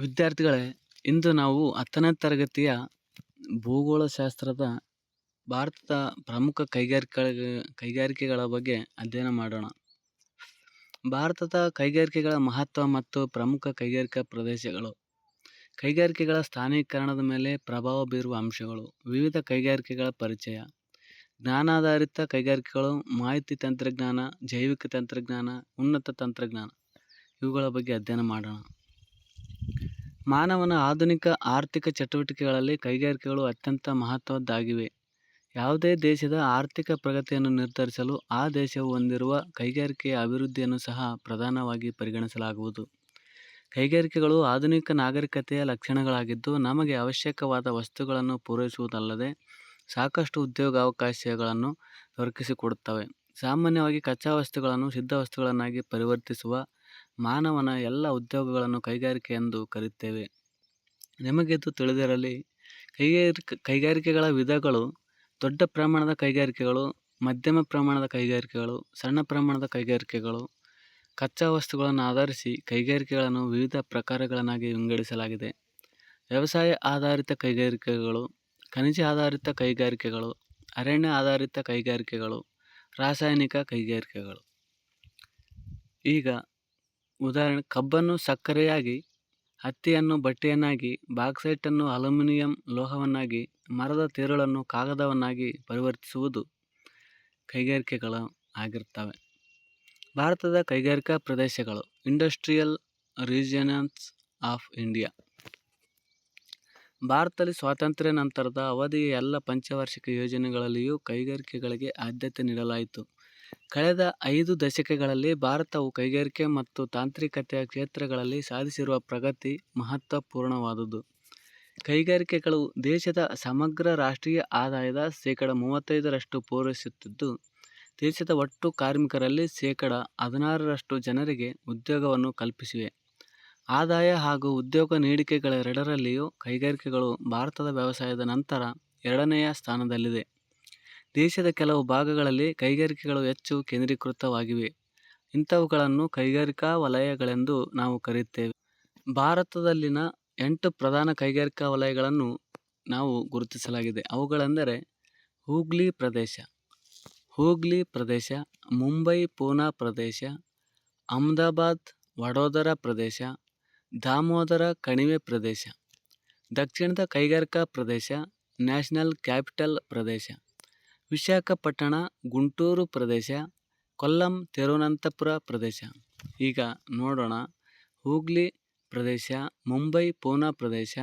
ವಿದ್ಯಾರ್ಥಿಗಳೇ, ಇಂದು ನಾವು ಹತ್ತನೇ ತರಗತಿಯ ಭೂಗೋಳಶಾಸ್ತ್ರದ ಭಾರತದ ಪ್ರಮುಖ ಕೈಗಾರಿಕೆಗಳ ಕೈಗಾರಿಕೆಗಳ ಬಗ್ಗೆ ಅಧ್ಯಯನ ಮಾಡೋಣ. ಭಾರತದ ಕೈಗಾರಿಕೆಗಳ ಮಹತ್ವ ಮತ್ತು ಪ್ರಮುಖ ಕೈಗಾರಿಕಾ ಪ್ರದೇಶಗಳು. ಕೈಗಾರಿಕೆಗಳ ಸ್ಥಾನೀಕರಣದ ಮೇಲೆ ಪ್ರಭಾವ ಬೀರುವ ಅಂಶಗಳು. ವಿವಿಧ ಕೈಗಾರಿಕೆಗಳ ಪರಿಚಯ. ಜ್ಞಾನಾಧಾರಿತ ಕೈಗಾರಿಕೆಗಳು ಮಾಹಿತಿ ತಂತ್ರಜ್ಞಾನ, ಜೈವಿಕ ತಂತ್ರಜ್ಞಾನ, ಉನ್ನತ ತಂತ್ರಜ್ಞಾನ. ಇವುಗಳ ಬಗ್ಗೆ ಅಧ್ಯಯನ ಮಾಡೋಣ. ಮಾನವನ ಆಧುನಿಕ ಆರ್ಥಿಕ ಚಟುವಟಿಕೆಗಳಲ್ಲಿ ಕೈಗಾರಿಕೆಗಳು ಅತ್ಯಂತ ಮಹತ್ವದ್ದಾಗಿವೆ. ಯಾವುದೇ ದೇಶದ ಆರ್ಥಿಕ ಪ್ರಗತಿಯನ್ನು ನಿರ್ಧರಿಸಲು ಆ ದೇಶವು ಹೊಂದಿರುವ ಕೈಗಾರಿಕೆಯ ಅಭಿವೃದ್ಧಿಯನ್ನು ಸಹ ಪ್ರಧಾನವಾಗಿ ಪರಿಗಣಿಸಲಾಗುವುದು. ಕೈಗಾರಿಕೆಗಳು ಆಧುನಿಕ ನಾಗರಿಕತೆಯ ಲಕ್ಷಣಗಳಾಗಿದ್ದು ನಮಗೆ ಅವಶ್ಯಕವಾದ ವಸ್ತುಗಳನ್ನು ಪೂರೈಸುವುದಲ್ಲದೆ ಸಾಕಷ್ಟು ಉದ್ಯೋಗಾವಕಾಶಗಳನ್ನು ದೊರಕಿಸಿಕೊಡುತ್ತವೆ. ಸಾಮಾನ್ಯವಾಗಿ ಕಚ್ಚಾ ವಸ್ತುಗಳನ್ನು, ಸಿದ್ಧ ವಸ್ತುಗಳನ್ನಾಗಿ ಪರಿವರ್ತಿಸುವ ಮಾನವನ ಎಲ್ಲ ಉದ್ಯೋಗಗಳನ್ನು ಕೈಗಾರಿಕೆ ಎಂದು ಕರೆಯುತ್ತೇವೆ. ನಿಮಗಿದು ತಿಳಿದಿರಲಿ, ಕೈಗಾರಿಕೆ, ಕೈಗಾರಿಕೆಗಳ ವಿಧಗಳು ದೊಡ್ಡ ಪ್ರಮಾಣದ ಕೈಗಾರಿಕೆಗಳು, ಮಧ್ಯಮ ಪ್ರಮಾಣದ ಕೈಗಾರಿಕೆಗಳು, ಸಣ್ಣ ಪ್ರಮಾಣದ ಕೈಗಾರಿಕೆಗಳು. ಕಚ್ಚಾ ವಸ್ತುಗಳನ್ನು ಆಧರಿಸಿ ಕೈಗಾರಿಕೆಗಳನ್ನು ವಿವಿಧ ಪ್ರಕಾರಗಳನ್ನಾಗಿ ವಿಂಗಡಿಸಲಾಗಿದೆ. ವ್ಯವಸಾಯ ಆಧಾರಿತ ಕೈಗಾರಿಕೆಗಳು, ಖನಿಜ ಆಧಾರಿತ ಕೈಗಾರಿಕೆಗಳು, ಅರಣ್ಯ ಆಧಾರಿತ ಕೈಗಾರಿಕೆಗಳು, ರಾಸಾಯನಿಕ ಕೈಗಾರಿಕೆಗಳು. ಈಗ ಉದಾಹರಣೆ, ಕಬ್ಬನ್ನು ಸಕ್ಕರೆಯಾಗಿ, ಹತ್ತಿಯನ್ನು ಬಟ್ಟೆಯನ್ನಾಗಿ, ಬಾಕ್ಸೈಟನ್ನು ಅಲ್ಯೂಮಿನಿಯಂ ಲೋಹವನ್ನಾಗಿ, ಮರದ ತಿರುಳನ್ನು ಕಾಗದವನ್ನಾಗಿ ಪರಿವರ್ತಿಸುವುದು ಕೈಗಾರಿಕೆಗಳು ಆಗಿರ್ತವೆ ಭಾರತದ ಕೈಗಾರಿಕಾ ಪ್ರದೇಶಗಳು ಇಂಡಸ್ಟ್ರಿಯಲ್ ರೀಜನನ್ಸ್ ಆಫ್ ಇಂಡಿಯಾ ಭಾರತದಲ್ಲಿ ಸ್ವಾತಂತ್ರ್ಯ ನಂತರದ ಅವಧಿಯ ಎಲ್ಲ ಪಂಚವಾರ್ಷಿಕ ಯೋಜನೆಗಳಲ್ಲಿಯೂ ಕೈಗಾರಿಕೆಗಳಿಗೆ ಆದ್ಯತೆ ನೀಡಲಾಯಿತು. ಕಳೆದ ಐದು ದಶಕಗಳಲ್ಲಿ ಭಾರತವು ಕೈಗಾರಿಕೆ ಮತ್ತು ತಾಂತ್ರಿಕತೆಯ ಕ್ಷೇತ್ರಗಳಲ್ಲಿ ಸಾಧಿಸಿರುವ ಪ್ರಗತಿ ಮಹತ್ವಪೂರ್ಣವಾದುದು. ಕೈಗಾರಿಕೆಗಳು ದೇಶದ ಸಮಗ್ರ ರಾಷ್ಟ್ರೀಯ ಆದಾಯದ ಶೇಕಡ ಮೂವತ್ತೈದರಷ್ಟು ಪೂರೈಸುತ್ತಿದ್ದು, ದೇಶದ ಒಟ್ಟು ಕಾರ್ಮಿಕರಲ್ಲಿ ಶೇಕಡ ಹದಿನಾರರಷ್ಟು ಜನರಿಗೆ ಉದ್ಯೋಗವನ್ನು ಕಲ್ಪಿಸಿವೆ. ಆದಾಯ ಹಾಗೂ ಉದ್ಯೋಗ ನೀಡಿಕೆಗಳೆರಡರಲ್ಲಿಯೂ ಕೈಗಾರಿಕೆಗಳು ಭಾರತದ ವ್ಯವಸಾಯದ ನಂತರ ಎರಡನೆಯ ಸ್ಥಾನದಲ್ಲಿದೆ. ದೇಶದ ಕೆಲವು ಭಾಗಗಳಲ್ಲಿ ಕೈಗಾರಿಕೆಗಳು ಹೆಚ್ಚು ಕೇಂದ್ರೀಕೃತವಾಗಿವೆ. ಇಂಥವುಗಳನ್ನು ಕೈಗಾರಿಕಾ ವಲಯಗಳೆಂದು ನಾವು ಕರೆಯುತ್ತೇವೆ. ಭಾರತದಲ್ಲಿನ ಎಂಟು ಪ್ರಧಾನ ಕೈಗಾರಿಕಾ ವಲಯಗಳನ್ನು ನಾವು ಗುರುತಿಸಲಾಗಿದೆ. ಅವುಗಳೆಂದರೆ ಹೂಗ್ಲಿ ಪ್ರದೇಶ ಹೂಗ್ಲಿ ಪ್ರದೇಶ, ಮುಂಬೈ ಪೂನಾ ಪ್ರದೇಶ, ಅಹಮದಾಬಾದ್ ವಡೋದರ ಪ್ರದೇಶ, ದಾಮೋದರ ಕಣಿವೆ ಪ್ರದೇಶ, ದಕ್ಷಿಣದ ಕೈಗಾರಿಕಾ ಪ್ರದೇಶ, ನ್ಯಾಷನಲ್ ಕ್ಯಾಪಿಟಲ್ ಪ್ರದೇಶ. ವಿಶಾಖಪಟ್ಟಣ, ಗುಂಟೂರು ಪ್ರದೇಶ, ಕೊಲ್ಲಂ ತಿರುವನಂತಪುರ ಪ್ರದೇಶ. ಈಗ ನೋಡೋಣ. ಹೂಗ್ಲಿ ಪ್ರದೇಶ, ಮುಂಬೈ ಪೂನಾ ಪ್ರದೇಶ,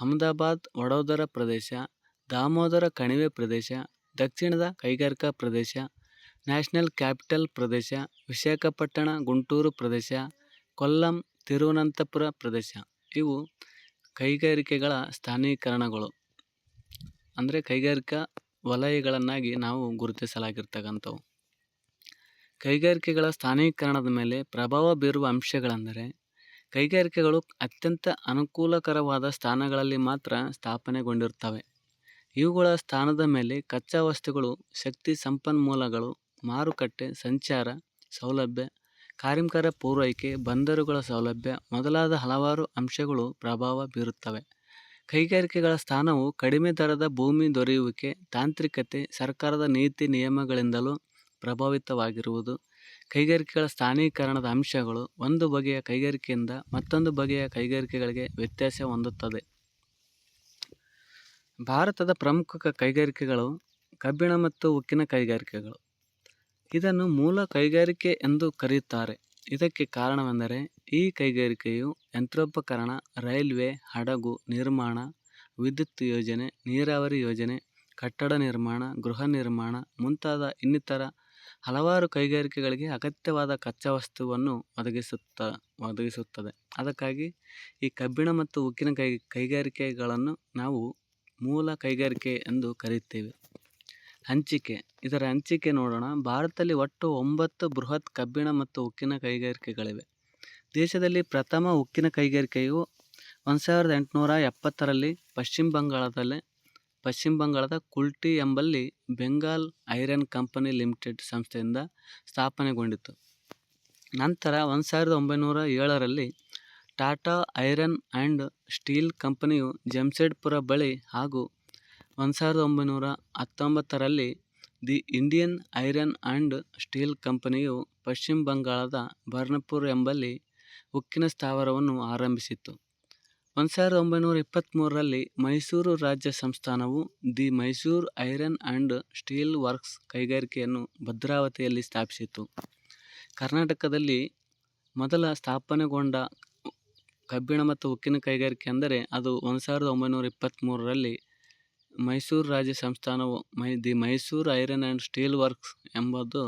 ಅಹಮದಾಬಾದ್ ವಡೋದರ ಪ್ರದೇಶ, ದಾಮೋದರ ಕಣಿವೆ ಪ್ರದೇಶ, ದಕ್ಷಿಣದ ಕೈಗಾರಿಕಾ ಪ್ರದೇಶ, ನ್ಯಾಷನಲ್ ಕ್ಯಾಪಿಟಲ್ ಪ್ರದೇಶ, ವಿಶಾಖಪಟ್ಟಣ, ಗುಂಟೂರು ಪ್ರದೇಶ, ಕೊಲ್ಲಂ ತಿರುವನಂತಪುರ ಪ್ರದೇಶ. ಇವು ಕೈಗಾರಿಕೆಗಳ ಸ್ಥಾನೀಕರಣಗಳು. ಅಂದರೆ ಕೈಗಾರಿಕಾ ವಲಯಗಳನ್ನಾಗಿ ನಾವು ಗುರುತಿಸಲಾಗಿರ್ತಕ್ಕಂಥವು. ಕೈಗಾರಿಕೆಗಳ ಸ್ಥಾನೀಕರಣದ ಮೇಲೆ ಪ್ರಭಾವ ಬೀರುವ ಅಂಶಗಳೆಂದರೆ, ಕೈಗಾರಿಕೆಗಳು ಅತ್ಯಂತ ಅನುಕೂಲಕರವಾದ ಸ್ಥಾನಗಳಲ್ಲಿ ಮಾತ್ರ ಸ್ಥಾಪನೆಗೊಂಡಿರ್ತವೆ ಇವುಗಳ ಸ್ಥಾನದ ಮೇಲೆ ಕಚ್ಚಾ ವಸ್ತುಗಳು, ಶಕ್ತಿ ಸಂಪನ್ಮೂಲಗಳು, ಮಾರುಕಟ್ಟೆ, ಸಂಚಾರ, ಸೌಲಭ್ಯ, ಕಾರ್ಮಿಕರ ಪೂರೈಕೆ, ಬಂದರುಗಳ ಸೌಲಭ್ಯ ಮೊದಲಾದ ಹಲವಾರು ಅಂಶಗಳು ಪ್ರಭಾವ ಬೀರುತ್ತವೆ. ಕೈಗಾರಿಕೆಗಳ ಸ್ಥಾನವು ಕಡಿಮೆ ದರದ ಭೂಮಿ ದೊರೆಯುವಿಕೆ, ತಾಂತ್ರಿಕತೆ, ಸರ್ಕಾರದ ನೀತಿ ನಿಯಮಗಳಿಂದಲೂ ಪ್ರಭಾವಿತವಾಗಿರುವುದು. ಕೈಗಾರಿಕೆಗಳ ಸ್ಥಾನೀಕರಣದ ಅಂಶಗಳು ಒಂದು ಬಗೆಯ ಕೈಗಾರಿಕೆಯಿಂದ ಮತ್ತೊಂದು ಬಗೆಯ ಕೈಗಾರಿಕೆಗಳಿಗೆ ವ್ಯತ್ಯಾಸ ಹೊಂದುತ್ತದೆ. ಭಾರತದ ಪ್ರಮುಖ ಕೈಗಾರಿಕೆಗಳು ಕಬ್ಬಿಣ ಮತ್ತು ಉಕ್ಕಿನ ಕೈಗಾರಿಕೆಗಳು. ಇದನ್ನು ಮೂಲ ಕೈಗಾರಿಕೆ ಎಂದು ಕರೆಯುತ್ತಾರೆ. ಇದಕ್ಕೆ ಕಾರಣವೆಂದರೆ ಈ ಕೈಗಾರಿಕೆಯು ಯಂತ್ರೋಪಕರಣ, ರೈಲ್ವೆ, ಹಡಗು ನಿರ್ಮಾಣ, ವಿದ್ಯುತ್ ಯೋಜನೆ, ನೀರಾವರಿ ಯೋಜನೆ, ಕಟ್ಟಡ ನಿರ್ಮಾಣ, ಗೃಹ ನಿರ್ಮಾಣ ಮುಂತಾದ ಇನ್ನಿತರ ಹಲವಾರು ಕೈಗಾರಿಕೆಗಳಿಗೆ ಅಗತ್ಯವಾದ ಕಚ್ಚಾ ವಸ್ತುವನ್ನು ಒದಗಿಸುತ್ತ, ಒದಗಿಸುತ್ತದೆ. ಅದಕ್ಕಾಗಿ ಈ ಕಬ್ಬಿಣ ಮತ್ತು ಉಕ್ಕಿನ ಕೈ, ಕೈಗಾರಿಕೆಗಳನ್ನು ನಾವು ಮೂಲ ಕೈಗಾರಿಕೆ ಎಂದು ಕರೆಯುತ್ತೇವೆ. ಹಂಚಿಕೆ. ಇದರ ಹಂಚಿಕೆ ನೋಡೋಣ. ಭಾರತದಲ್ಲಿ ಒಟ್ಟು ಒಂಬತ್ತು ಬೃಹತ್ ಕಬ್ಬಿಣ ಮತ್ತು ಉಕ್ಕಿನ ಕೈಗಾರಿಕೆಗಳಿವೆ. ದೇಶದಲ್ಲಿ ಪ್ರಥಮ ಉಕ್ಕಿನ ಕೈಗಾರಿಕೆಯು ಒಂದು ಸಾವಿರದ ಎಂಟುನೂರ ಎಪ್ಪತ್ತರಲ್ಲಿ ಪಶ್ಚಿಮ ಬಂಗಾಳದಲ್ಲಿ, ಪಶ್ಚಿಮ ಬಂಗಾಳದ ಕುಲ್ಟಿ ಎಂಬಲ್ಲಿ ಬೆಂಗಾಲ್ ಐರನ್ ಕಂಪನಿ ಲಿಮಿಟೆಡ್ ಸಂಸ್ಥೆಯಿಂದ ಸ್ಥಾಪನೆಗೊಂಡಿತು. ನಂತರ ಒಂದು ಸಾವಿರದ ಒಂಬೈನೂರ ಏಳರಲ್ಲಿ ಟಾಟಾ ಐರನ್ ಆ್ಯಂಡ್ ಸ್ಟೀಲ್ ಕಂಪನಿಯು ಜಮ್ಸೆಡ್ಪುರ ಬಳಿ ಹಾಗೂ ಒಂದು ಸಾವಿರದ ಒಂಬೈನೂರ ಹತ್ತೊಂಬತ್ತರಲ್ಲಿ the Indian iron and steel ಕಂಪನಿಯು ಪಶ್ಚಿಮ ಬಂಗಾಳದ ಬರ್ನಪುರ್ ಎಂಬಲ್ಲಿ ಉಕ್ಕಿನ ಸ್ಥಾವರವನ್ನು ಆರಂಭಿಸಿತ್ತು. ಒಂದು ಸಾವಿರದ ಒಂಬೈನೂರ ಇಪ್ಪತ್ತ್ಮೂರರಲ್ಲಿ ಮೈಸೂರು ರಾಜ್ಯ ಸಂಸ್ಥಾನವು the Mysore iron and steel works ಕೈಗಾರಿಕೆಯನ್ನು ಭದ್ರಾವತಿಯಲ್ಲಿ ಸ್ಥಾಪಿಸಿತು ಕರ್ನಾಟಕದಲ್ಲಿ ಮೊದಲ ಸ್ಥಾಪನೆಗೊಂಡ ಕಬ್ಬಿಣ ಮತ್ತು ಉಕ್ಕಿನ ಕೈಗಾರಿಕೆ ಅಂದರೆ ಅದು ಒಂದು ಸಾವಿರದ ಒಂಬೈನೂರ ಇಪ್ಪತ್ತ್ಮೂರರಲ್ಲಿ ಮೈಸೂರು ರಾಜ್ಯ ಸಂಸ್ಥಾನವು ಮೈ the Mysore iron and steel works ಎಂಬುದು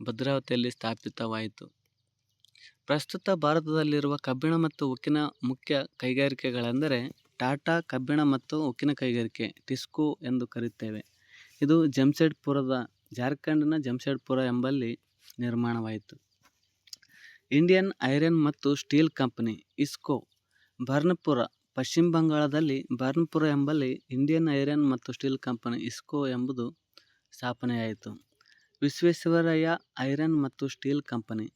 ಭದ್ರಾವತಿಯಲ್ಲಿ ಸ್ಥಾಪಿತವಾಯಿತು. ಪ್ರಸ್ತುತ ಭಾರತದಲ್ಲಿರುವ ಕಬ್ಬಿಣ ಮತ್ತು ಉಕ್ಕಿನ ಮುಖ್ಯ ಕೈಗಾರಿಕೆಗಳೆಂದರೆ ಟಾಟಾ ಕಬ್ಬಿಣ ಮತ್ತು ಉಕ್ಕಿನ ಕೈಗಾರಿಕೆ, ಟಿಸ್ಕೋ ಎಂದು ಕರೆಯುತ್ತೇವೆ. ಇದು ಜಮ್ಶೆಡ್ಪುರದ ಜಾರ್ಖಂಡ್ನ ಜಮ್ಶೆಡ್ಪುರ ಎಂಬಲ್ಲಿ ನಿರ್ಮಾಣವಾಯಿತು. ಇಂಡಿಯನ್ ಐರನ್ ಮತ್ತು ಸ್ಟೀಲ್ ಕಂಪನಿ, ಇಸ್ಕೋ, ಬರ್ನ್ಪುರ, ಪಶ್ಚಿಮ ಬಂಗಾಳದಲ್ಲಿ ಬರ್ನ್ಪುರ ಎಂಬಲ್ಲಿ ಇಂಡಿಯನ್ ಐರನ್ ಮತ್ತು ಸ್ಟೀಲ್ ಕಂಪನಿ, ಇಸ್ಕೋ ಎಂಬುದು ಸ್ಥಾಪನೆಯಾಯಿತು. ವಿಶ್ವೇಶ್ವರಯ್ಯ ಐರನ್ ಮತ್ತು ಸ್ಟೀಲ್ ಕಂಪನಿ,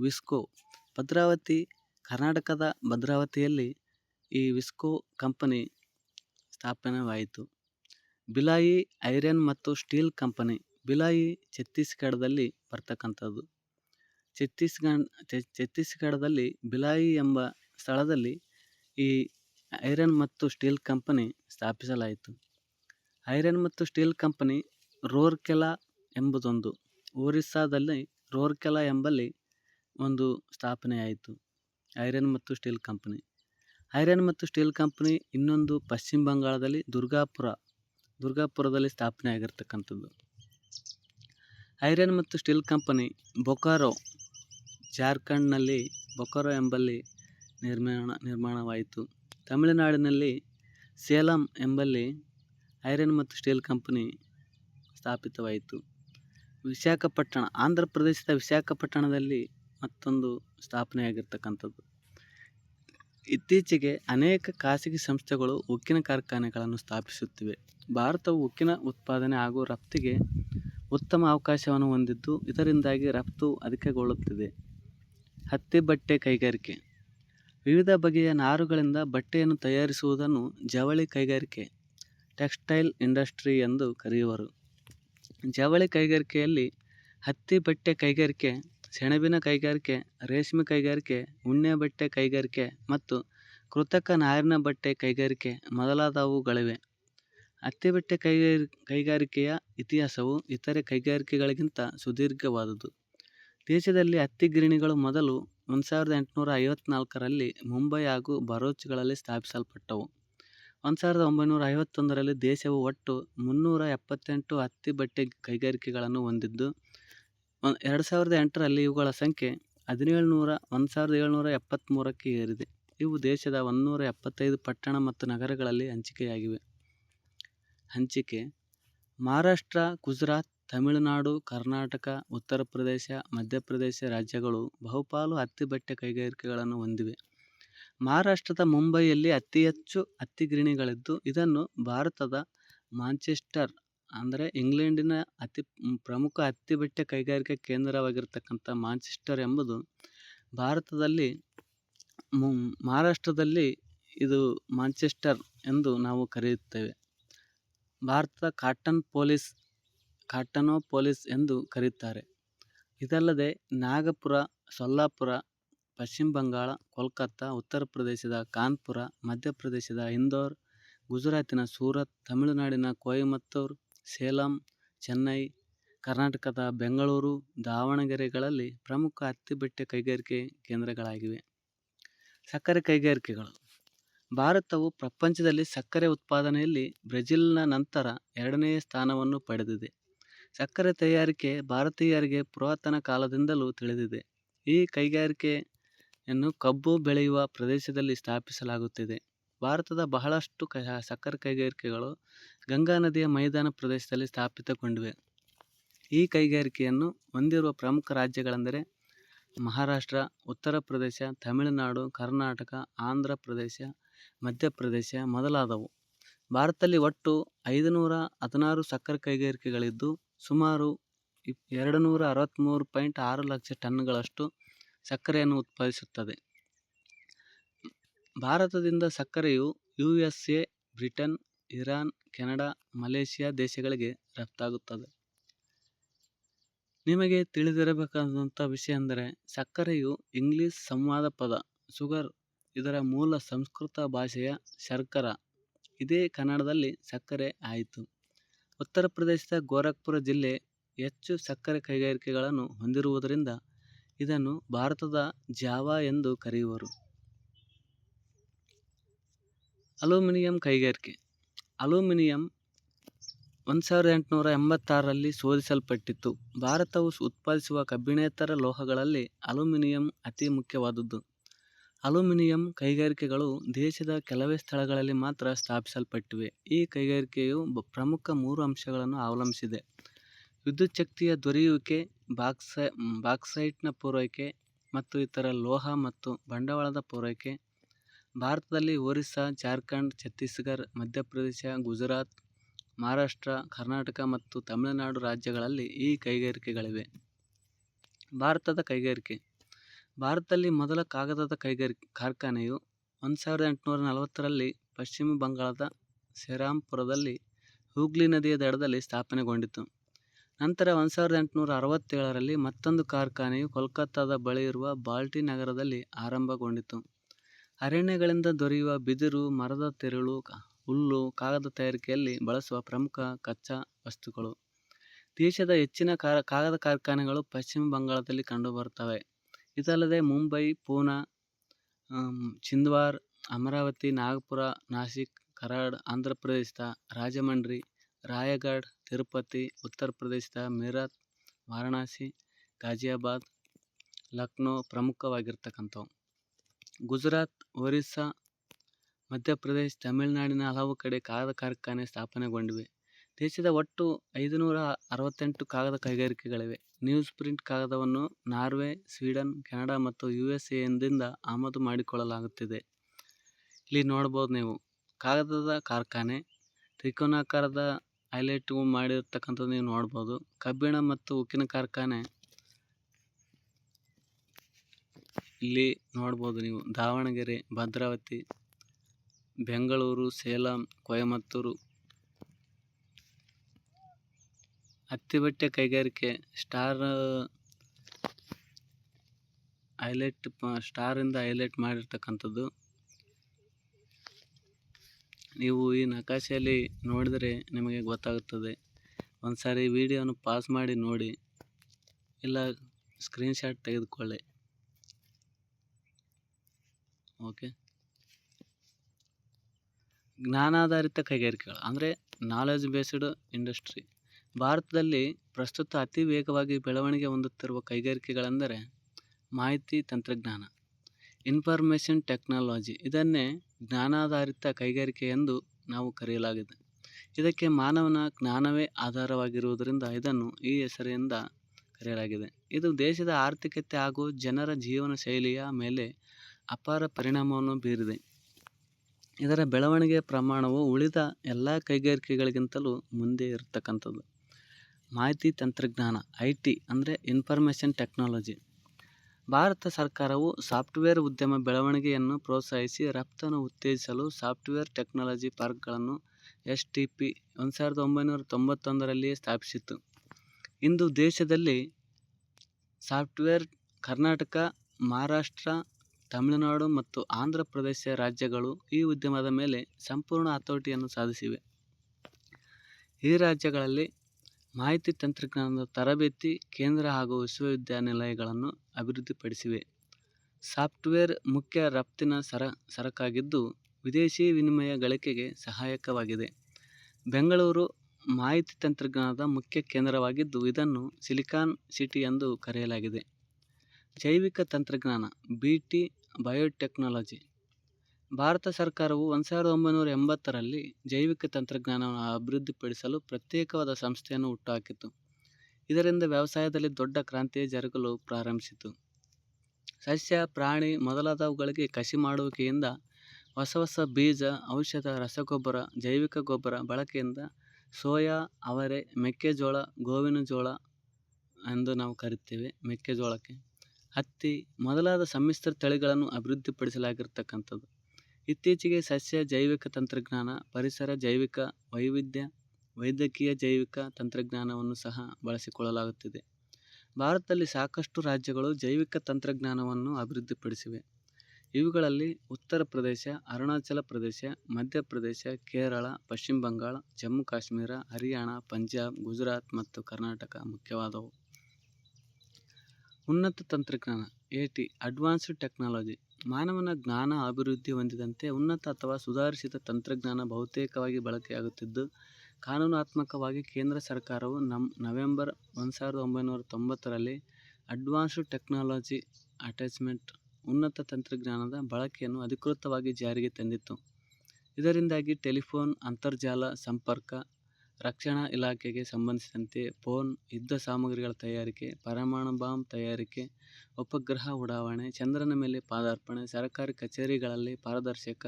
ವಿಸ್ಕೋ ಭದ್ರಾವತಿ, ಕರ್ನಾಟಕದ ಭದ್ರಾವತಿಯಲ್ಲಿ ಈ ವಿಸ್ಕೋ ಕಂಪನಿ ಸ್ಥಾಪನೆವಾಯಿತು. ಭಿಲಾಯಿ ಐರನ್ ಮತ್ತು ಸ್ಟೀಲ್ ಕಂಪನಿ ಭಿಲಾಯಿ ಛತ್ತೀಸ್ಗಢದಲ್ಲಿ ಬರ್ತಕ್ಕಂಥದ್ದು. ಛತ್ತೀಸ್ಗಢ ಛತ್ತೀಸ್ಗಢದಲ್ಲಿ ಭಿಲಾಯಿ ಎಂಬ ಸ್ಥಳದಲ್ಲಿ ಈ ಐರನ್ ಮತ್ತು ಸ್ಟೀಲ್ ಕಂಪನಿ ಸ್ಥಾಪಿಸಲಾಯಿತು. ಐರನ್ ಮತ್ತು ಸ್ಟೀಲ್ ಕಂಪನಿ ರೋರ್ಕೆಲಾ ಎಂಬುದೊಂದು ಒರಿಸ್ಸಾದಲ್ಲಿ ರೋರ್ಕೆಲಾ ಎಂಬಲ್ಲಿ ಒಂದು ಸ್ಥಾಪನೆಯಾಯಿತು ಐರನ್ ಮತ್ತು ಸ್ಟೀಲ್ ಕಂಪನಿ. ಐರನ್ ಮತ್ತು ಸ್ಟೀಲ್ ಕಂಪನಿ ಇನ್ನೊಂದು ಪಶ್ಚಿಮ ಬಂಗಾಳದಲ್ಲಿ ದುರ್ಗಾಪುರ, ದುರ್ಗಾಪುರದಲ್ಲಿ ಸ್ಥಾಪನೆ ಆಗಿರ್ತಕ್ಕಂಥದ್ದು. ಐರನ್ ಮತ್ತು ಸ್ಟೀಲ್ ಕಂಪನಿ ಬೊಕಾರೋ, ಜಾರ್ಖಂಡ್ನಲ್ಲಿ ಬೊಕಾರೋ ಎಂಬಲ್ಲಿ ನಿರ್ಮಾಣ, ನಿರ್ಮಾಣವಾಯಿತು. ತಮಿಳುನಾಡಿನಲ್ಲಿ ಸೇಲಂ ಎಂಬಲ್ಲಿ ಐರನ್ ಮತ್ತು ಸ್ಟೀಲ್ ಕಂಪನಿ ಸ್ಥಾಪಿತವಾಯಿತು. ವಿಶಾಖಪಟ್ಟಣ, ಆಂಧ್ರ ಪ್ರದೇಶದ ವಿಶಾಖಪಟ್ಟಣದಲ್ಲಿ ಮತ್ತೊಂದು ಸ್ಥಾಪನೆಯಾಗಿರ್ತಕ್ಕಂಥದ್ದು. ಇತ್ತೀಚೆಗೆ ಅನೇಕ ಖಾಸಗಿ ಸಂಸ್ಥೆಗಳು ಉಕ್ಕಿನ ಕಾರ್ಖಾನೆಗಳನ್ನು ಸ್ಥಾಪಿಸುತ್ತಿವೆ. ಭಾರತವು ಉಕ್ಕಿನ ಉತ್ಪಾದನೆ ಹಾಗೂ ರಫ್ತಿಗೆ ಉತ್ತಮ ಅವಕಾಶವನ್ನು ಹೊಂದಿದ್ದು, ಇದರಿಂದಾಗಿ ರಫ್ತು ಅಧಿಕಗೊಳ್ಳುತ್ತಿದೆ. ಹತ್ತಿ ಬಟ್ಟೆ ಕೈಗಾರಿಕೆ. ವಿವಿಧ ಬಗೆಯ ನಾರುಗಳಿಂದ ಬಟ್ಟೆಯನ್ನು ತಯಾರಿಸುವುದನ್ನು ಜವಳಿ ಕೈಗಾರಿಕೆ, ಟೆಕ್ಸ್ಟೈಲ್ ಇಂಡಸ್ಟ್ರಿ ಎಂದು ಕರೆಯುವರು. ಜವಳಿ ಕೈಗಾರಿಕೆಯಲ್ಲಿ ಹತ್ತಿ ಬಟ್ಟೆ ಕೈಗಾರಿಕೆ ಸೆಣಬಿನ ಕೈಗಾರಿಕೆ, ರೇಷ್ಮೆ ಕೈಗಾರಿಕೆ, ಉಣ್ಣೆ ಬಟ್ಟೆ ಕೈಗಾರಿಕೆ ಮತ್ತು ಕೃತಕ ನಾರಿನ ಬಟ್ಟೆ ಕೈಗಾರಿಕೆ ಮೊದಲಾದವುಗಳಿವೆ. ಹತ್ತಿ ಬಟ್ಟೆ ಕೈಗಾರಿ, ಕೈಗಾರಿಕೆಯ ಇತಿಹಾಸವು ಇತರೆ ಕೈಗಾರಿಕೆಗಳಿಗಿಂತ ಸುದೀರ್ಘವಾದುದು. ದೇಶದಲ್ಲಿ ಹತ್ತಿ ಗಿರಣಿಗಳು ಮೊದಲು ಒಂದು ಸಾವಿರದ ಎಂಟುನೂರ ಐವತ್ನಾಲ್ಕರಲ್ಲಿ ಮುಂಬೈ ಹಾಗೂ ಭರೂಚ್ಗಳಲ್ಲಿ ಸ್ಥಾಪಿಸಲ್ಪಟ್ಟವು. ಒಂದು ಸಾವಿರದ ಒಂಬೈನೂರ ಐವತ್ತೊಂದರಲ್ಲಿ ದೇಶವು ಒಟ್ಟು ಮುನ್ನೂರ ಎಪ್ಪತ್ತೆಂಟು ಹತ್ತಿ ಬಟ್ಟೆ ಕೈಗಾರಿಕೆಗಳನ್ನು ಹೊಂದಿದ್ದು ಎರಡು ಸಾವಿರದ ಎಂಟರಲ್ಲಿ ಇವುಗಳ ಸಂಖ್ಯೆ ಹದಿನೇಳು ನೂರ, ಒಂದು ಸಾವಿರದ ಏಳುನೂರ ಎಪ್ಪತ್ತ್ಮೂರಕ್ಕೆ ಏರಿದೆ. ಇವು ದೇಶದ ಒಂದುನೂರ ಎಪ್ಪತ್ತೈದು ಪಟ್ಟಣ ಮತ್ತು ನಗರಗಳಲ್ಲಿ ಹಂಚಿಕೆಯಾಗಿವೆ. ಹಂಚಿಕೆ, ಮಹಾರಾಷ್ಟ್ರ, ಗುಜರಾತ್, ತಮಿಳುನಾಡು, ಕರ್ನಾಟಕ, ಉತ್ತರ ಪ್ರದೇಶ ಮಧ್ಯಪ್ರದೇಶ ರಾಜ್ಯಗಳು ಬಹುಪಾಲು ಹತ್ತಿ ಬಟ್ಟೆ ಕೈಗಾರಿಕೆಗಳನ್ನು ಹೊಂದಿವೆ. ಮಹಾರಾಷ್ಟ್ರದ ಮುಂಬೈಯಲ್ಲಿ ಅತಿ ಹೆಚ್ಚು ಹತ್ತಿ ಗಿರಣಿಗಳಿದ್ದು, ಇದನ್ನು ಭಾರತದ ಮಾಂಚೆಸ್ಟರ್ ಅಂದರೆ ಇಂಗ್ಲೆಂಡಿನ ಅತಿ ಪ್ರಮುಖ ಹತ್ತಿ ಬಟ್ಟೆ ಕೈಗಾರಿಕಾ ಕೇಂದ್ರವಾಗಿರತಕ್ಕಂಥ ಮಾಂಚೆಸ್ಟರ್ ಎಂಬುದು ಭಾರತದಲ್ಲಿ ಮಹಾರಾಷ್ಟ್ರದಲ್ಲಿ ಇದು ಮಾಂಚೆಸ್ಟರ್ ಎಂದು ನಾವು ಕರೆಯುತ್ತೇವೆ. ಭಾರತದ ಕಾಟನ್ ಪೊಲೀಸ್, ಕಾಟನೋಪೊಲಿಸ್ ಎಂದು ಕರೆಯುತ್ತಾರೆ. ಇದಲ್ಲದೆ ನಾಗಪುರ, ಸೊಲ್ಲಾಪುರ, ಪಶ್ಚಿಮ ಬಂಗಾಳ, ಕೋಲ್ಕತ್ತಾ, ಉತ್ತರ ಪ್ರದೇಶದ ಕಾನ್ಪುರ ಮಧ್ಯಪ್ರದೇಶದ ಇಂದೋರ್, ಗುಜರಾತಿನ ಸೂರತ್, ತಮಿಳುನಾಡಿನ ಕೊಯಮತ್ತೂರು ಸೇಲಂ, ಚೆನ್ನೈ, ಕರ್ನಾಟಕದ ಬೆಂಗಳೂರು, ದಾವಣಗೆರೆಗಳಲ್ಲಿ ಪ್ರಮುಖ ಹತ್ತಿ ಬಟ್ಟೆ ಕೈಗಾರಿಕೆ ಕೇಂದ್ರಗಳಾಗಿವೆ. ಸಕ್ಕರೆ ಕೈಗಾರಿಕೆಗಳು. ಭಾರತವು ಪ್ರಪಂಚದಲ್ಲಿ ಸಕ್ಕರೆ ಉತ್ಪಾದನೆಯಲ್ಲಿ ಬ್ರೆಜಿಲ್ನ ನಂತರ ಎರಡನೆಯ ಸ್ಥಾನವನ್ನು ಪಡೆದಿದೆ. ಸಕ್ಕರೆ ತಯಾರಿಕೆ ಭಾರತೀಯರಿಗೆ ಪುರಾತನ ಕಾಲದಿಂದಲೂ ತಿಳಿದಿದೆ. ಈ ಕೈಗಾರಿಕೆಯನ್ನು ಕಬ್ಬು ಬೆಳೆಯುವ ಪ್ರದೇಶದಲ್ಲಿ ಸ್ಥಾಪಿಸಲಾಗುತ್ತಿದೆ. ಭಾರತದ ಬಹಳಷ್ಟು ಕ ಸಕ್ಕರೆ ಕೈಗಾರಿಕೆಗಳು ಗಂಗಾ ನದಿಯ ಮೈದಾನ ಪ್ರದೇಶದಲ್ಲಿ ಸ್ಥಾಪಿತಗೊಂಡಿವೆ. ಈ ಕೈಗಾರಿಕೆಯನ್ನು ಹೊಂದಿರುವ ಪ್ರಮುಖ ರಾಜ್ಯಗಳೆಂದರೆ ಮಹಾರಾಷ್ಟ್ರ, ಉತ್ತರ ಪ್ರದೇಶ, ತಮಿಳುನಾಡು, ಕರ್ನಾಟಕ, ಆಂಧ್ರ ಪ್ರದೇಶ ಮಧ್ಯಪ್ರದೇಶ ಮೊದಲಾದವು. ಭಾರತದಲ್ಲಿ ಒಟ್ಟು ಐದು ನೂರ ಹದಿನಾರು ಸಕ್ಕರೆ ಕೈಗಾರಿಕೆಗಳಿದ್ದು ಸುಮಾರು ಇಪ್ ಎರಡು ನೂರ ಅರವತ್ತ್ಮೂರು ಪಾಯಿಂಟ್ ಆರು ಲಕ್ಷ ಟನ್ಗಳಷ್ಟು ಸಕ್ಕರೆಯನ್ನು ಉತ್ಪಾದಿಸುತ್ತದೆ. ಭಾರತದಿಂದ ಸಕ್ಕರೆಯು USA, Britain, Iran, Canada, Malaysia ದೇಶಗಳಿಗೆ ರಫ್ತಾಗುತ್ತದೆ. ನಿಮಗೆ ತಿಳಿದಿರಬೇಕಾದಂಥ ವಿಷಯ ಅಂದರೆ ಸಕ್ಕರೆಯು ಇಂಗ್ಲಿಷ್ ಸಂವಾದ ಪದ ಶುಗರ್ ಇದರ ಮೂಲ ಸಂಸ್ಕೃತ ಭಾಷೆಯ ಶರ್ಕರ ಇದೇ ಕನ್ನಡದಲ್ಲಿ ಸಕ್ಕರೆ ಆಯಿತು. ಉತ್ತರ ಪ್ರದೇಶದ ಗೋರಖ್ಪುರ ಜಿಲ್ಲೆ ಹೆಚ್ಚು ಸಕ್ಕರೆ ಕೈಗಾರಿಕೆಗಳನ್ನು ಹೊಂದಿರುವುದರಿಂದ ಇದನ್ನು ಭಾರತದ ಜಾವಾ ಎಂದು ಕರೆಯುವರು. ಅಲ್ಯೂಮಿನಿಯಂ ಕೈಗಾರಿಕೆ ಅಲ್ಯೂಮಿನಿಯಂ ಒಂದು ಸಾವಿರದ ಎಂಟುನೂರ ಎಂಬತ್ತಾರರಲ್ಲಿ ಶೋಧಿಸಲ್ಪಟ್ಟಿತ್ತು ಭಾರತವು ಉತ್ಪಾದಿಸುವ ಕಬ್ಬಿಣೇತರ ಲೋಹಗಳಲ್ಲಿ ಅಲ್ಯೂಮಿನಿಯಂ ಅತಿ ಮುಖ್ಯವಾದದ್ದು ಅಲ್ಯೂಮಿನಿಯಂ ಕೈಗಾರಿಕೆಗಳು ದೇಶದ ಕೆಲವೇ ಸ್ಥಳಗಳಲ್ಲಿ ಮಾತ್ರ ಸ್ಥಾಪಿಸಲ್ಪಟ್ಟಿವೆ. ಈ ಕೈಗಾರಿಕೆಯು ಪ್ರಮುಖ ಮೂರು ಅಂಶಗಳನ್ನು ಅವಲಂಬಿಸಿದೆ. ವಿದ್ಯುಚ್ಛಕ್ತಿಯ ದೊರೆಯುವಿಕೆ, ಬಾಕ್ಸೈಟ್ನ ಪೂರೈಕೆ ಮತ್ತು ಇತರ ಲೋಹ ಮತ್ತು ಬಂಡವಾಳದ ಪೂರೈಕೆ. ಭಾರತದಲ್ಲಿ ಒರಿಸ್ಸಾ, ಜಾರ್ಖಂಡ್, ಛತ್ತೀಸ್ಗಢ ಮಧ್ಯಪ್ರದೇಶ, ಗುಜರಾತ್, ಮಹಾರಾಷ್ಟ್ರ, ಕರ್ನಾಟಕ ಮತ್ತು ತಮಿಳುನಾಡು ರಾಜ್ಯಗಳಲ್ಲಿ ಈ ಕೈಗಾರಿಕೆಗಳಿವೆ. ಭಾರತದ ಕೈಗಾರಿಕೆ ಭಾರತದಲ್ಲಿ ಮೊದಲ ಕಾಗದದ ಕಾರ್ಖಾನೆಯು ಒಂದು ಸಾವಿರದ ಎಂಟುನೂರ ನಲವತ್ತರಲ್ಲಿ ಪಶ್ಚಿಮ ಬಂಗಾಳದ ಸೆರಾಂಪುರದಲ್ಲಿ ಹೂಗ್ಲಿ ನದಿಯ ದಡದಲ್ಲಿ ಸ್ಥಾಪನೆಗೊಂಡಿತು. ನಂತರ ಒಂದು ಸಾವಿರದ ಎಂಟುನೂರ ಅರವತ್ತೇಳರಲ್ಲಿ ಮತ್ತೊಂದು ಕಾರ್ಖಾನೆಯು ಕೋಲ್ಕತ್ತಾದ ಬಳಿಯಿರುವ ಬಾಲ್ಟಿ ನಗರದಲ್ಲಿ ಆರಂಭಗೊಂಡಿತು. ಅರಣ್ಯಗಳಿಂದ ದೊರೆಯುವ ಬಿದಿರು, ಮರದ ತಿರುಳು, ಹುಲ್ಲು ಕಾಗದ ತಯಾರಿಕೆಯಲ್ಲಿ ಬಳಸುವ ಪ್ರಮುಖ ಕಚ್ಚಾ ವಸ್ತುಗಳು. ದೇಶದ ಹೆಚ್ಚಿನ ಕಾಗದ ಕಾರ್ಖಾನೆಗಳು ಪಶ್ಚಿಮ ಬಂಗಾಳದಲ್ಲಿ ಕಂಡುಬರುತ್ತವೆ. ಇದಲ್ಲದೆ ಮುಂಬೈ, ಪೂನಾ, ಚಿಂದ್ವಾರ್ ಅಮರಾವತಿ, ನಾಗಪುರ, ನಾಸಿಕ್, ಕರಾಡ್ ಆಂಧ್ರ ಪ್ರದೇಶದ ರಾಜಮಂಡ್ರಿ, ರಾಯಗಢ, ತಿರುಪತಿ ಉತ್ತರ ಪ್ರದೇಶದ ಮೀರತ್, ವಾರಣಾಸಿ, ಗಾಜಿಯಾಬಾದ್, ಲಕ್ನೋ ಪ್ರಮುಖವಾಗಿರತಕ್ಕಂಥವು. ಗುಜರಾತ್, ಒರಿಸ್ಸಾ, ಮಧ್ಯಪ್ರದೇಶ, ತಮಿಳುನಾಡಿನ ಹಲವು ಕಡೆ ಕಾಗದ ಕಾರ್ಖಾನೆ ಸ್ಥಾಪನೆಗೊಂಡಿವೆ. ದೇಶದ ಒಟ್ಟು ಐದುನೂರ ಅರವತ್ತೆಂಟು ಕಾಗದ ಕೈಗಾರಿಕೆಗಳಿವೆ. ನ್ಯೂಸ್ ಪ್ರಿಂಟ್ ಕಾಗದವನ್ನು ನಾರ್ವೆ, ಸ್ವೀಡನ್, ಕೆನಡಾ ಮತ್ತು ಯು.ಎಸ್.ಎ ಎಂದಿಂದ ಆಮದು ಮಾಡಿಕೊಳ್ಳಲಾಗುತ್ತಿದೆ. ಇಲ್ಲಿ ನೋಡಬಹುದು ನೀವು ಕಾಗದದ ಕಾರ್ಖಾನೆ ತ್ರಿಕೋನಾಕಾರದ ಹೈಲೈಟ್ ಮಾಡಿರ್ತಕ್ಕಂಥದ್ದು ನೀವು ನೋಡಬಹುದು. ಕಬ್ಬಿಣ ಮತ್ತು ಉಕ್ಕಿನ ಕಾರ್ಖಾನೆ ಇಲ್ಲಿ ನೋಡಬಹುದು ನೀವು ದಾವಣಗೆರೆ, ಭದ್ರಾವತಿ, ಬೆಂಗಳೂರು, ಸೇಲಂ, ಕೊಯಮತ್ತೂರು. ಹತ್ತಿ ಬಟ್ಟೆ ಕೈಗಾರಿಕೆ ಸ್ಟಾರ್ ಹೈಲೈಟ್ ಸ್ಟಾರ್ ಇಂದ ಹೈಲೈಟ್ ಮಾಡಿರ್ತಕ್ಕಂಥದ್ದು. ನೀವು ಈ ನಕಾಶೆಯಲ್ಲಿ ನೋಡಿದರೆ ನಿಮಗೆ ಗೊತ್ತಾಗುತ್ತದೆ. ಒಂದ್ಸಾರಿ ವಿಡಿಯೋನ ಪಾಸ್ ಮಾಡಿ ನೋಡಿ ಇಲ್ಲ ಸ್ಕ್ರೀನ್ ಶಾಟ್ ತೆಗೆದುಕೊಳ್ಳಿ. ಓಕೆ ಜ್ಞಾನಾಧಾರಿತ ಕೈಗಾರಿಕೆಗಳು, ಅಂದರೆ ನಾಲೆಜ್ ಬೇಸ್ಡ್ ಇಂಡಸ್ಟ್ರಿ. ಭಾರತದಲ್ಲಿ ಪ್ರಸ್ತುತ ಅತಿ ವೇಗವಾಗಿ ಬೆಳವಣಿಗೆ ಹೊಂದುತ್ತಿರುವ ಕೈಗಾರಿಕೆಗಳೆಂದರೆ ಮಾಹಿತಿ ತಂತ್ರಜ್ಞಾನ ಇನ್ಫಾರ್ಮೇಷನ್ ಟೆಕ್ನಾಲಜಿ ಇದನ್ನೇ ಜ್ಞಾನಾಧಾರಿತ ಕೈಗಾರಿಕೆ ಎಂದು ನಾವು ಕರೆಯಲಾಗಿದೆ. ಇದಕ್ಕೆ ಮಾನವನ ಜ್ಞಾನವೇ ಆಧಾರವಾಗಿರುವುದರಿಂದ ಇದನ್ನು ಈ ಹೆಸರಿನಿಂದ ಕರೆಯಲಾಗಿದೆ. ಇದು ದೇಶದ ಆರ್ಥಿಕತೆ ಹಾಗೂ ಜನರ ಜೀವನ ಶೈಲಿಯ ಮೇಲೆ ಅಪಾರ ಪರಿಣಾಮವನ್ನು ಬೀರಿದೆ. ಇದರ ಬೆಳವಣಿಗೆಯ ಪ್ರಮಾಣವು ಉಳಿದ ಎಲ್ಲ ಕೈಗಾರಿಕೆಗಳಿಗಿಂತಲೂ ಮುಂದೆ ಇರತಕ್ಕಂಥದ್ದು. ಮಾಹಿತಿ ತಂತ್ರಜ್ಞಾನ ಐ ಟಿ ಅಂದರೆ ಇನ್ಫಾರ್ಮೇಷನ್ ಟೆಕ್ನಾಲಜಿ. ಭಾರತ ಸರ್ಕಾರವು ಸಾಫ್ಟ್ವೇರ್ ಉದ್ಯಮ ಬೆಳವಣಿಗೆಯನ್ನು ಪ್ರೋತ್ಸಾಹಿಸಿ ರಫ್ತನ್ನು ಉತ್ತೇಜಿಸಲು ಸಾಫ್ಟ್ವೇರ್ ಟೆಕ್ನಾಲಜಿ ಪಾರ್ಕ್ಗಳನ್ನು ಎಸ್ ಟಿ ಪಿ ಒಂದು ಸಾವಿರದ ಒಂಬೈನೂರ ತೊಂಬತ್ತೊಂದರಲ್ಲಿಯೇ ಸ್ಥಾಪಿಸಿತ್ತು ಇಂದು ದೇಶದಲ್ಲಿ ಸಾಫ್ಟ್ವೇರ್ ಕರ್ನಾಟಕ, ಮಹಾರಾಷ್ಟ್ರ, ತಮಿಳುನಾಡು ಮತ್ತು ಆಂಧ್ರ ಪ್ರದೇಶ ರಾಜ್ಯಗಳು ಈ ಉದ್ಯಮದ ಮೇಲೆ ಸಂಪೂರ್ಣ ಹತೋಟಿಯನ್ನು ಸಾಧಿಸಿವೆ. ಈ ರಾಜ್ಯಗಳಲ್ಲಿ ಮಾಹಿತಿ ತಂತ್ರಜ್ಞಾನದ ತರಬೇತಿ, ಕೇಂದ್ರ ಹಾಗೂ ವಿಶ್ವವಿದ್ಯಾನಿಲಯಗಳನ್ನು ಅಭಿವೃದ್ಧಿಪಡಿಸಿವೆ. ಸಾಫ್ಟ್ವೇರ್ ಮುಖ್ಯ ರಫ್ತಿನ ಸರ, ಸರಕಾಗಿದ್ದು ವಿದೇಶಿ ವಿನಿಮಯ ಗಳಿಕೆಗೆ ಸಹಾಯಕವಾಗಿದೆ. ಬೆಂಗಳೂರು ಮಾಹಿತಿ ತಂತ್ರಜ್ಞಾನದ ಮುಖ್ಯ ಕೇಂದ್ರವಾಗಿದ್ದು ಇದನ್ನು ಸಿಲಿಕಾನ್ ಸಿಟಿ ಎಂದು ಕರೆಯಲಾಗಿದೆ. ಜೈವಿಕ ತಂತ್ರಜ್ಞಾನ ಬಿ ಟಿ ಬಯೋಟೆಕ್ನಾಲಜಿ ಭಾರತ ಸರ್ಕಾರವು ಒಂದು ಸಾವಿರದ ಒಂಬೈನೂರ ಎಂಬತ್ತರಲ್ಲಿ ಜೈವಿಕ ತಂತ್ರಜ್ಞಾನವನ್ನು ಅಭಿವೃದ್ಧಿಪಡಿಸಲು ಪ್ರತ್ಯೇಕವಾದ ಸಂಸ್ಥೆಯನ್ನು ಹುಟ್ಟುಹಾಕಿತು. ಇದರಿಂದ ವ್ಯವಸಾಯದಲ್ಲಿ ದೊಡ್ಡ ಕ್ರಾಂತಿಯೇ ಜರುಗಲು ಪ್ರಾರಂಭಿಸಿತು. ಸಸ್ಯ, ಪ್ರಾಣಿ ಮೊದಲಾದವುಗಳಿಗೆ ಕಸಿ ಮಾಡುವಿಕೆಯಿಂದ ಹೊಸ ಹೊಸ ಬೀಜ, ಔಷಧ, ರಸಗೊಬ್ಬರ, ಜೈವಿಕ ಗೊಬ್ಬರ ಬಳಕೆಯಿಂದ ಸೋಯಾ, ಅವರೆ, ಮೆಕ್ಕೆಜೋಳ, ಗೋವಿನ ಜೋಳ ಎಂದು ನಾವು ಕರೆಯುತ್ತೇವೆ ಮೆಕ್ಕೆಜೋಳಕ್ಕೆ, ಹತ್ತಿ ಮೊದಲಾದ ಸಮ್ಮಿಶ್ರ ತಳಿಗಳನ್ನು ಅಭಿವೃದ್ಧಿಪಡಿಸಲಾಗಿರತಕ್ಕಂಥದ್ದು. ಇತ್ತೀಚೆಗೆ ಸಸ್ಯ ಜೈವಿಕ ತಂತ್ರಜ್ಞಾನ, ಪರಿಸರ ಜೈವಿಕ ವೈವಿಧ್ಯ, ವೈದ್ಯಕೀಯ ಜೈವಿಕ ತಂತ್ರಜ್ಞಾನವನ್ನು ಸಹ ಬಳಸಿಕೊಳ್ಳಲಾಗುತ್ತಿದೆ. ಭಾರತದಲ್ಲಿ ಸಾಕಷ್ಟು ರಾಜ್ಯಗಳು ಜೈವಿಕ ತಂತ್ರಜ್ಞಾನವನ್ನು ಅಭಿವೃದ್ಧಿಪಡಿಸಿವೆ. ಇವುಗಳಲ್ಲಿ ಉತ್ತರ ಪ್ರದೇಶ, ಅರುಣಾಚಲ ಪ್ರದೇಶ, ಮಧ್ಯಪ್ರದೇಶ, ಕೇರಳ, ಪಶ್ಚಿಮ ಬಂಗಾಳ, ಜಮ್ಮು ಕಾಶ್ಮೀರ, ಹರಿಯಾಣ, ಪಂಜಾಬ್, ಗುಜರಾತ್ ಮತ್ತು ಕರ್ನಾಟಕ ಮುಖ್ಯವಾದವು. ಉನ್ನತ ತಂತ್ರಜ್ಞಾನ ಎಟಿ ಅಡ್ವಾನ್ಸ್ಡ್ ಟೆಕ್ನಾಲಜಿ ಮಾನವನ ಜ್ಞಾನ ಅಭಿವೃದ್ಧಿ ಹೊಂದಿದಂತೆ ಉನ್ನತ ಅಥವಾ ಸುಧಾರಿಸಿದ ತಂತ್ರಜ್ಞಾನ ಬಹುತೇಕವಾಗಿ ಬಳಕೆಯಾಗುತ್ತಿದ್ದು, ಕಾನೂನಾತ್ಮಕವಾಗಿ ಕೇಂದ್ರ ಸರ್ಕಾರವು ನವೆಂಬರ್ ಒಂದು ಸಾವಿರದ ಒಂಬೈನೂರ ತೊಂಬತ್ತರಲ್ಲಿ ಅಡ್ವಾನ್ಸ್ಡ್ ಟೆಕ್ನಾಲಜಿ ಅಟ್ಯಾಚ್ಮೆಂಟ್ ಉನ್ನತ ತಂತ್ರಜ್ಞಾನದ ಬಳಕೆಯನ್ನು ಅಧಿಕೃತವಾಗಿ ಜಾರಿಗೆ ತಂದಿತ್ತು. ಇದರಿಂದಾಗಿ ಟೆಲಿಫೋನ್, ಅಂತರ್ಜಾಲ ಸಂಪರ್ಕ, ರಕ್ಷಣಾ ಇಲಾಖೆಗೆ ಸಂಬಂಧಿಸಿದಂತೆ ಫೋನ್, ಯುದ್ಧ ಸಾಮಗ್ರಿಗಳ ತಯಾರಿಕೆ, ಪರಮಾಣು ಬಾಂಬ್ ತಯಾರಿಕೆ, ಉಪಗ್ರಹ ಉಡಾವಣೆ, ಚಂದ್ರನ ಮೇಲೆ ಪಾದಾರ್ಪಣೆ, ಸರ್ಕಾರಿ ಕಚೇರಿಗಳಲ್ಲಿ ಪಾರದರ್ಶಕ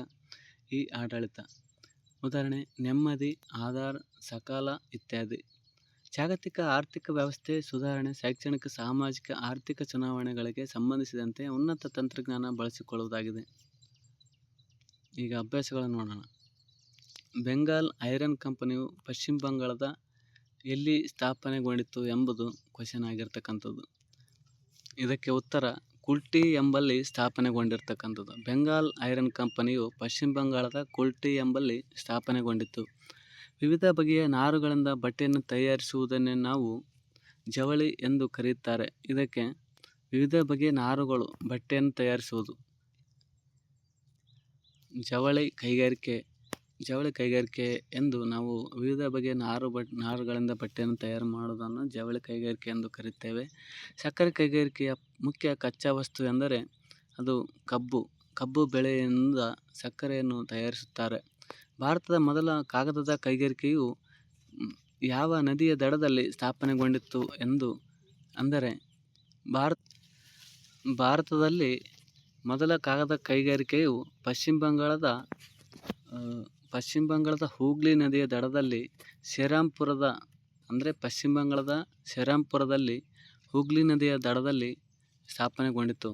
ಇ-ಆಡಳಿತ ಉದಾಹರಣೆ ನೆಮ್ಮದಿ, ಆಧಾರ್, ಸಕಾಲ ಇತ್ಯಾದಿ. ಜಾಗತಿಕ ಆರ್ಥಿಕ ವ್ಯವಸ್ಥೆ ಸುಧಾರಣೆ, ಶೈಕ್ಷಣಿಕ, ಸಾಮಾಜಿಕ, ಆರ್ಥಿಕ ಚುನಾವಣೆಗಳಿಗೆ ಸಂಬಂಧಿಸಿದಂತೆ ಉನ್ನತ ತಂತ್ರಜ್ಞಾನ ಬಳಸಿಕೊಳ್ಳುವುದಾಗಿದೆ. ಈಗ ಅಭ್ಯಾಸಗಳನ್ನು ನೋಡೋಣ. ಬೆಂಗಾಲ್ ಐರನ್ ಕಂಪನಿಯು ಪಶ್ಚಿಮ ಬಂಗಾಳದ ಎಲ್ಲಿ ಸ್ಥಾಪನೆಗೊಂಡಿತು ಎಂಬುದು ಕ್ವಶನ್ ಆಗಿರ್ತಕ್ಕಂಥದ್ದು. ಇದಕ್ಕೆ ಉತ್ತರ, ಕುಲ್ಟಿ ಎಂಬಲ್ಲಿ ಸ್ಥಾಪನೆಗೊಂಡಿರ್ತಕ್ಕಂಥದ್ದು. ಬೆಂಗಾಲ್ ಐರನ್ ಕಂಪನಿಯು ಪಶ್ಚಿಮ ಬಂಗಾಳದ ಕುಲ್ಟಿ ಎಂಬಲ್ಲಿ ಸ್ಥಾಪನೆಗೊಂಡಿತು. ವಿವಿಧ ಬಗೆಯ ನಾರುಗಳಿಂದ ಬಟ್ಟೆಯನ್ನು ತಯಾರಿಸುವುದನ್ನೇ ನಾವು ಜವಳಿ ಎಂದು ಕರೆಯುತ್ತಾರೆ. ಇದಕ್ಕೆ ವಿವಿಧ ಬಗೆಯ ನಾರುಗಳು ಬಟ್ಟೆಯನ್ನು ತಯಾರಿಸುವುದು ಜವಳಿ ಕೈಗಾರಿಕೆ ಜವಳಿ ಕೈಗಾರಿಕೆ ಎಂದು ನಾವು ವಿವಿಧ ಬಗೆಯ ನಾರು ಬಟ್ ನಾರುಗಳಿಂದ ಬಟ್ಟೆಯನ್ನು ತಯಾರು ಮಾಡುವುದನ್ನು ಜವಳಿ ಕೈಗಾರಿಕೆ ಎಂದು ಕರೆಯುತ್ತೇವೆ. ಸಕ್ಕರೆ ಕೈಗಾರಿಕೆಯ ಮುಖ್ಯ ಕಚ್ಚಾ ವಸ್ತು ಎಂದರೆ ಅದು ಕಬ್ಬು. ಕಬ್ಬು ಬೆಳೆಯಿಂದ ಸಕ್ಕರೆಯನ್ನು ತಯಾರಿಸುತ್ತಾರೆ. ಭಾರತದ ಮೊದಲ ಕಾಗದದ ಕೈಗಾರಿಕೆಯು ಯಾವ ನದಿಯ ದಡದಲ್ಲಿ ಸ್ಥಾಪನೆಗೊಂಡಿತ್ತು ಎಂದು ಅಂದರೆ ಭಾರತ, ಭಾರತದಲ್ಲಿ ಮೊದಲ ಕಾಗದ ಕೈಗಾರಿಕೆಯು ಪಶ್ಚಿಮ ಬಂಗಾಳದ ಪಶ್ಚಿಮ ಬಂಗಾಳದ ಹೂಗ್ಲಿ ನದಿಯ ದಡದಲ್ಲಿ ಶ್ರೀರಾಂಪುರದ ಅಂದರೆ ಪಶ್ಚಿಮ ಬಂಗಾಳದ ಶ್ರೀರಾಂಪುರದಲ್ಲಿ ಹೂಗ್ಲಿ ನದಿಯ ದಡದಲ್ಲಿ ಸ್ಥಾಪನೆಗೊಂಡಿತು.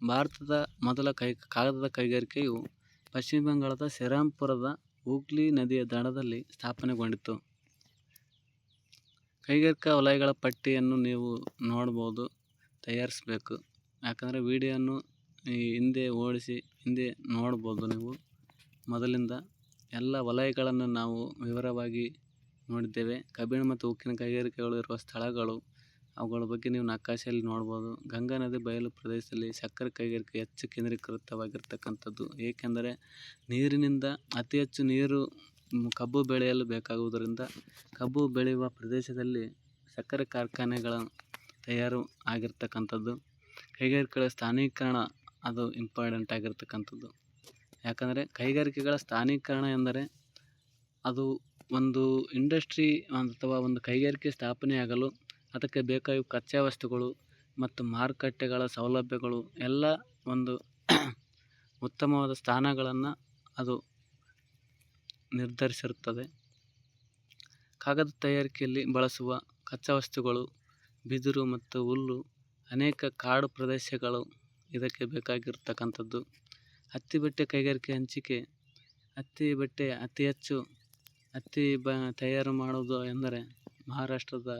ಭಾರತದ ಮೊದಲ ಕೈ, ಕಾಗದದ ಕೈಗಾರಿಕೆಯು ಪಶ್ಚಿಮ ಬಂಗಾಳದ ಶ್ರೀರಾಂಪುರದ ಹೂಗ್ಲಿ ನದಿಯ ದಡದಲ್ಲಿ ಸ್ಥಾಪನೆಗೊಂಡಿತು. ಕೈಗಾರಿಕಾ ವಲಯಗಳ ಪಟ್ಟಿಯನ್ನು ನೀವು ನೋಡ್ಬೋದು, ತಯಾರಿಸಬೇಕು ಯಾಕಂದರೆ ವಿಡಿಯೋನು ಹಿಂದೆ ಓಡಿಸಿ ಹಿಂದೆ ನೋಡ್ಬೋದು ನೀವು ಮೊದಲಿಂದ ಎಲ್ಲ ವಲಯಗಳನ್ನು ನಾವು ವಿವರವಾಗಿ ನೋಡಿದ್ದೇವೆ. ಕಬ್ಬಿಣ ಮತ್ತು ಉಕ್ಕಿನ ಕೈಗಾರಿಕೆಗಳು ಇರುವ ಸ್ಥಳಗಳು, ಅವುಗಳ ಬಗ್ಗೆ ನೀವು ನಕಾಶೆಯಲ್ಲಿ ನೋಡ್ಬೋದು. ಗಂಗಾ ನದಿ ಬಯಲು ಪ್ರದೇಶದಲ್ಲಿ ಸಕ್ಕರೆ ಕೈಗಾರಿಕೆ ಹೆಚ್ಚು ಕೇಂದ್ರೀಕೃತವಾಗಿರ್ತಕ್ಕಂಥದ್ದು. ಏಕೆಂದರೆ ನೀರಿನಿಂದ ಅತಿ ಹೆಚ್ಚು ನೀರು ಕಬ್ಬು ಬೆಳೆಯಲು ಬೇಕಾಗುವುದರಿಂದ ಕಬ್ಬು ಬೆಳೆಯುವ ಪ್ರದೇಶದಲ್ಲಿ ಸಕ್ಕರೆ ಕಾರ್ಖಾನೆಗಳ ತಯಾರು ಆಗಿರ್ತಕ್ಕಂಥದ್ದು. ಕೈಗಾರಿಕೆಗಳ ಸ್ಥಾನೀಕರಣ ಅದು ಇಂಪಾರ್ಟೆಂಟ್ ಆಗಿರ್ತಕ್ಕಂಥದ್ದು. ಯಾಕಂದರೆ ಕೈಗಾರಿಕೆಗಳ ಸ್ಥಾನೀಕರಣ ಎಂದರೆ ಅದು ಒಂದು ಇಂಡಸ್ಟ್ರಿ ಅಥವಾ ಒಂದು ಕೈಗಾರಿಕೆ ಸ್ಥಾಪನೆಯಾಗಲು ಅದಕ್ಕೆ ಬೇಕಾಗಿ ಕಚ್ಚಾ ವಸ್ತುಗಳು ಮತ್ತು ಮಾರುಕಟ್ಟೆಗಳ ಸೌಲಭ್ಯಗಳು ಎಲ್ಲ ಒಂದು ಉತ್ತಮವಾದ ಸ್ಥಾನಗಳನ್ನು ಅದು ನಿರ್ಧರಿಸಿರುತ್ತದೆ. ಕಾಗದ ತಯಾರಿಕೆಯಲ್ಲಿ ಬಳಸುವ ಕಚ್ಚಾ ವಸ್ತುಗಳು ಬಿದಿರು ಮತ್ತು ಹುಲ್ಲು. ಅನೇಕ ಕಾಡು ಪ್ರದೇಶಗಳು ಇದಕ್ಕೆ ಬೇಕಾಗಿರ್ತಕ್ಕಂಥದ್ದು. ಹತ್ತಿ ಬಟ್ಟೆ ಕೈಗಾರಿಕೆ ಹಂಚಿಕೆ, ಹತ್ತಿ ಬಟ್ಟೆ ಅತಿ ಹೆಚ್ಚು ಹತ್ತಿ ಬ, ತಯಾರು ಮಾಡೋದು ಎಂದರೆ ಮಹಾರಾಷ್ಟ್ರದ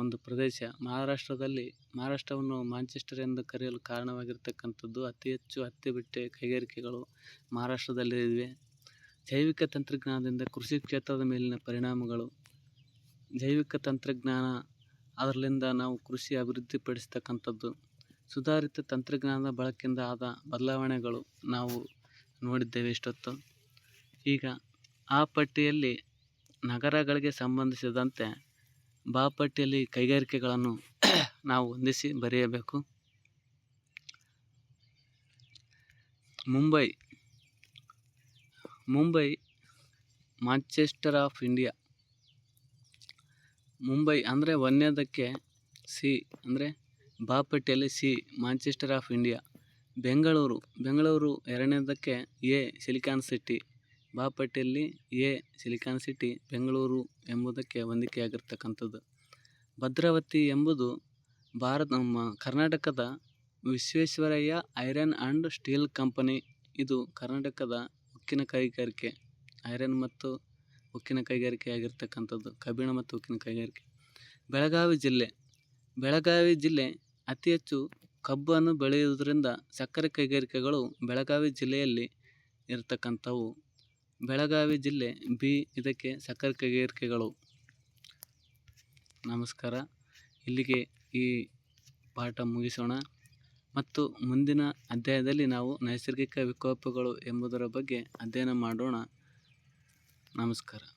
ಒಂದು ಪ್ರದೇಶ. ಮಹಾರಾಷ್ಟ್ರದಲ್ಲಿ ಮಹಾರಾಷ್ಟ್ರವನ್ನು ಮಾಂಚೆಸ್ಟರ್ ಎಂದು ಕರೆಯಲು ಕಾರಣವಾಗಿರ್ತಕ್ಕಂಥದ್ದು ಅತಿ ಹೆಚ್ಚು ಹತ್ತಿ ಬಟ್ಟೆ ಕೈಗಾರಿಕೆಗಳು ಮಹಾರಾಷ್ಟ್ರದಲ್ಲಿ ಇವೆ. ಜೈವಿಕ ತಂತ್ರಜ್ಞಾನದಿಂದ ಕೃಷಿ ಕ್ಷೇತ್ರದ ಮೇಲಿನ ಪರಿಣಾಮಗಳು. ಜೈವಿಕ ತಂತ್ರಜ್ಞಾನ ಅದರಿಂದ ನಾವು ಕೃಷಿ ಅಭಿವೃದ್ಧಿಪಡಿಸ್ತಕ್ಕಂಥದ್ದು. ಸುಧಾರಿತ ತಂತ್ರಜ್ಞಾನದ ಬಳಕೆಯಿಂದ ಆದ ಬದಲಾವಣೆಗಳು ನಾವು ನೋಡಿದ್ದೇವೆ ಇಷ್ಟೊತ್ತು. ಈಗ ಆ ಪಟ್ಟಿಯಲ್ಲಿ ನಗರಗಳಿಗೆ ಸಂಬಂಧಿಸಿದಂತೆ ಬಾ ಪಟ್ಟಿಯಲ್ಲಿ ಕೈಗಾರಿಕೆಗಳನ್ನು ನಾವು ಹೊಂದಿಸಿ ಬರೆಯಬೇಕು. Mumbai Mumbai Manchester of India. Mumbai ಅಂದರೆ ಒಂದನೇದಕ್ಕೆ ಸಿ ಅಂದರೆ ಬ C Manchester of India. Bengaluru Bengaluru ಎರಡನೇದಕ್ಕೆ A silicon city. ಬಾಪಟೇಲಿ ಎ ಸಿಲಿಕಾನ್ ಸಿಟಿ, ಬೆಂಗಳೂರು ಎಂಬುದಕ್ಕೆ ಹೊಂದಿಕೆಯಾಗಿರ್ತಕ್ಕಂಥದ್ದು. ಭದ್ರಾವತಿ ಎಂಬುದು ಭಾರತ, ನಮ್ಮ ಕರ್ನಾಟಕದ Visvesvaraya iron and steel company ಇದು ಕರ್ನಾಟಕದ ಉಕ್ಕಿನ ಕೈಗಾರಿಕೆ, ಐರನ್ ಮತ್ತು ಉಕ್ಕಿನ ಕೈಗಾರಿಕೆ ಆಗಿರ್ತಕ್ಕಂಥದ್ದು ಕಬ್ಬಿಣ ಮತ್ತು ಉಕ್ಕಿನ ಕೈಗಾರಿಕೆ ಬೆಳಗಾವಿ ಜಿಲ್ಲೆ ಬೆಳಗಾವಿ ಜಿಲ್ಲೆ ಅತಿ ಹೆಚ್ಚು ಕಬ್ಬನ್ನು ಬೆಳೆಯುವುದರಿಂದ ಸಕ್ಕರೆ ಕೈಗಾರಿಕೆಗಳು ಬೆಳಗಾವಿ ಜಿಲ್ಲೆಯಲ್ಲಿ ಇರತಕ್ಕಂಥವು. ಬೆಳಗಾವಿ ಜಿಲ್ಲೆ ಬಿ ಇದಕ್ಕೆ ಸಕ್ಕರೆ ಕೈಗಾರಿಕೆಗಳು. ನಮಸ್ಕಾರ. ಇಲ್ಲಿಗೆ ಈ ಪಾಠ ಮುಗಿಸೋಣ. ಮತ್ತು ಮುಂದಿನ ಅಧ್ಯಾಯದಲ್ಲಿ ನಾವು ನೈಸರ್ಗಿಕ ವಿಕೋಪಗಳು ಎಂಬುದರ ಬಗ್ಗೆ ಅಧ್ಯಯನ ಮಾಡೋಣ. ನಮಸ್ಕಾರ.